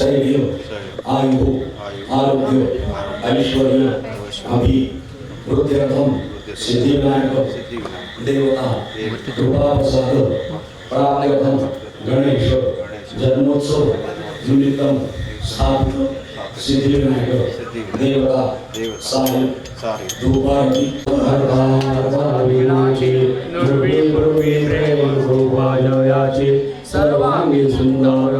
क्षेम आयु आरोग्य, ऐश्वर्य, अभि वृद्ध्यर्थम सिद्धि विनायक देवता कृपा प्रसाद प्राप्त्यर्थम गणेश, जन्मोत्सव निमित्तम स्थापित सिद्धि विनायक देवता साहिब सर्वांगी सुंदर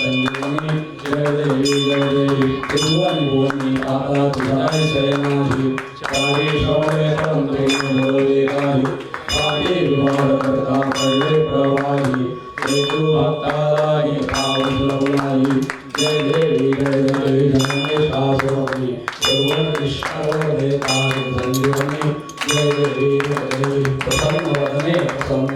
संजीवनी जय देवी जय देवी तिरुवनि भुवनि आता तुझाय सेनाजी कारे शौर्य परम देव देवारी कारे विवाद करता पड़े प्रवाही हेतु भक्तालाई भाव सुलभलाई जय देवी जय देवी जय महिषासुरमर्दिनी देवर ईश्वर देवता संजीवनी जय देवी जय देवी प्रसन्न वदने प्रसन्न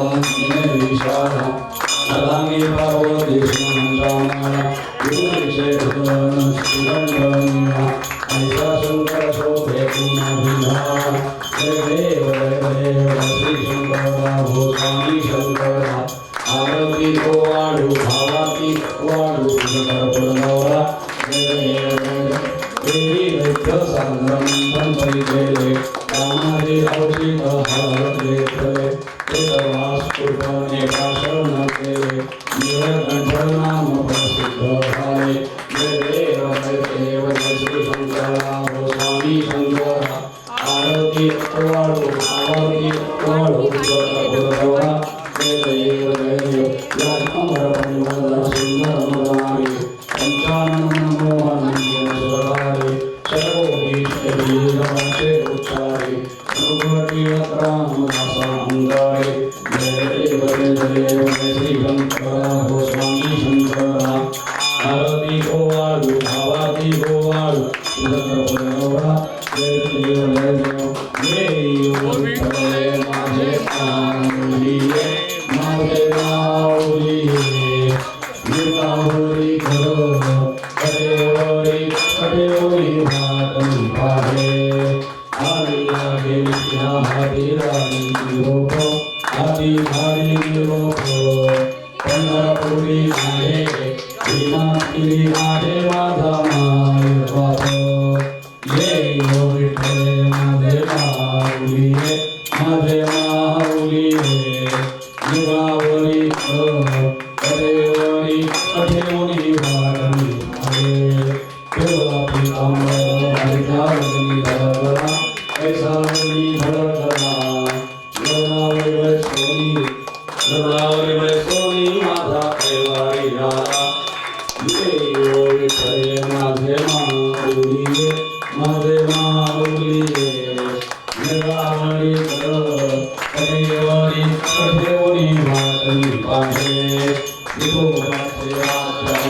देवी जय देवी सत्राणि भूतानि संसार वदनी सर्वोपीष्टवीरवासे उच्चारि भगवति अत्रामदासाङ्गारि जयदेव जयदेव जय श्रीशङ्करा गोस्वामी शङ्करा आरती गोवालु भावाति गोवालु सुरत्रपरगौरा जयदेव जयदेव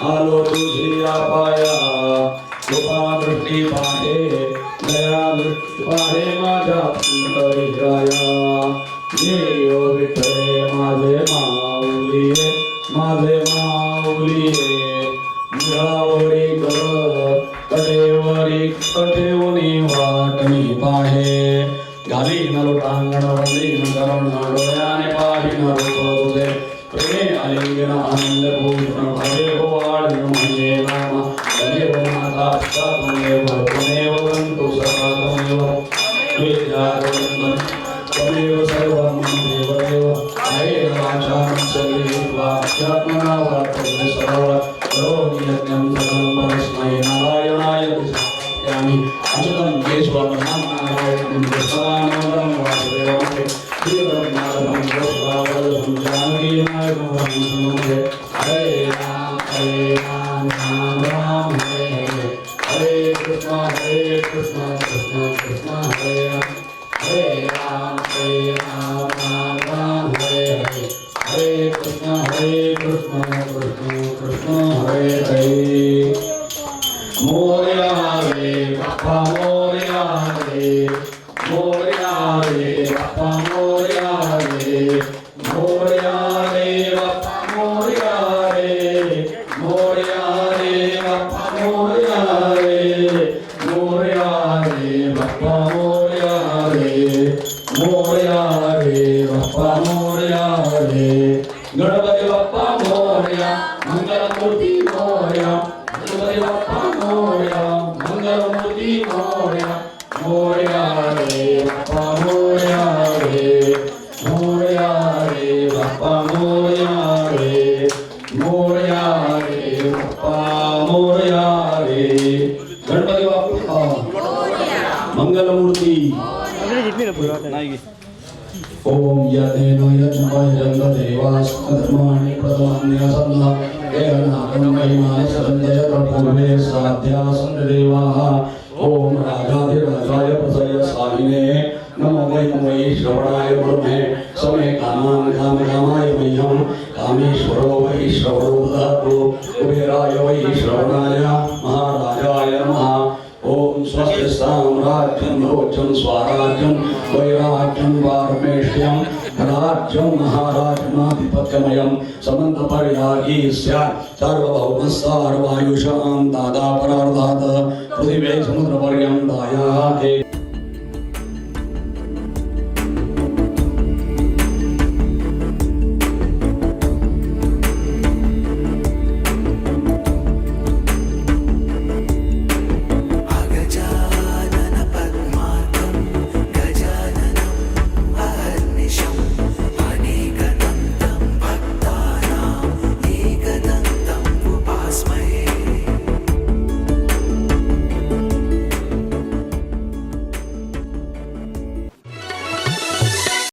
आलो तुझी पाया कृपा दृष्टी पाहे, दया दृष्टी पाहे माझ्या पंढरीराया ये यो विठ्ठले, माझे माऊलिये माझे माऊलिये, निरावरी कर, कटेवरी कटेवनी वाटणी पाहे। घालीन लोटांगण, वंदीन करुण डोळ्याने पाहिन रूप तुझे। प्रेमे अलिंगन आनंद भूषण त्वमेव त्वमेव बन्धु सखा त्वमेव विद्यारण्यं त्वमेव सर्वं ममेव देव वाचां सलित्वा ह्यात्मना वाक्यं सर्व करोमि यज्ञं सकलं परस्मै नारायणाय यामि अच्युतं केशवं नारायणं कृष्णानन्दं वासुदेवं श्रीधरं माधवं जानकीनायकं हरे राम हरे राम गणपती बाप्पा मोरया मंगलमूर्ती स्वामिने नमो वै वै श्रवणाय ब्रह्मे। समे कामान् कामकामाय मह्यं। कामेश्वरो वै श्रवणो ददातु। कुबेराय वै श्रवणाय। महाराजाय नमः। ओम स्वस्ति साम्राज्यं भोजं स्वराज्यं। वैराज्यं पारमेष्ठ्यं राज्यं महाराजमाधिपत्यमयं। समन्तपर्यायी स्यात्। सार्वभौमः सार्वायुषां दादा परार्धात्। पृथिवे समुद्रपर्यन्तायाः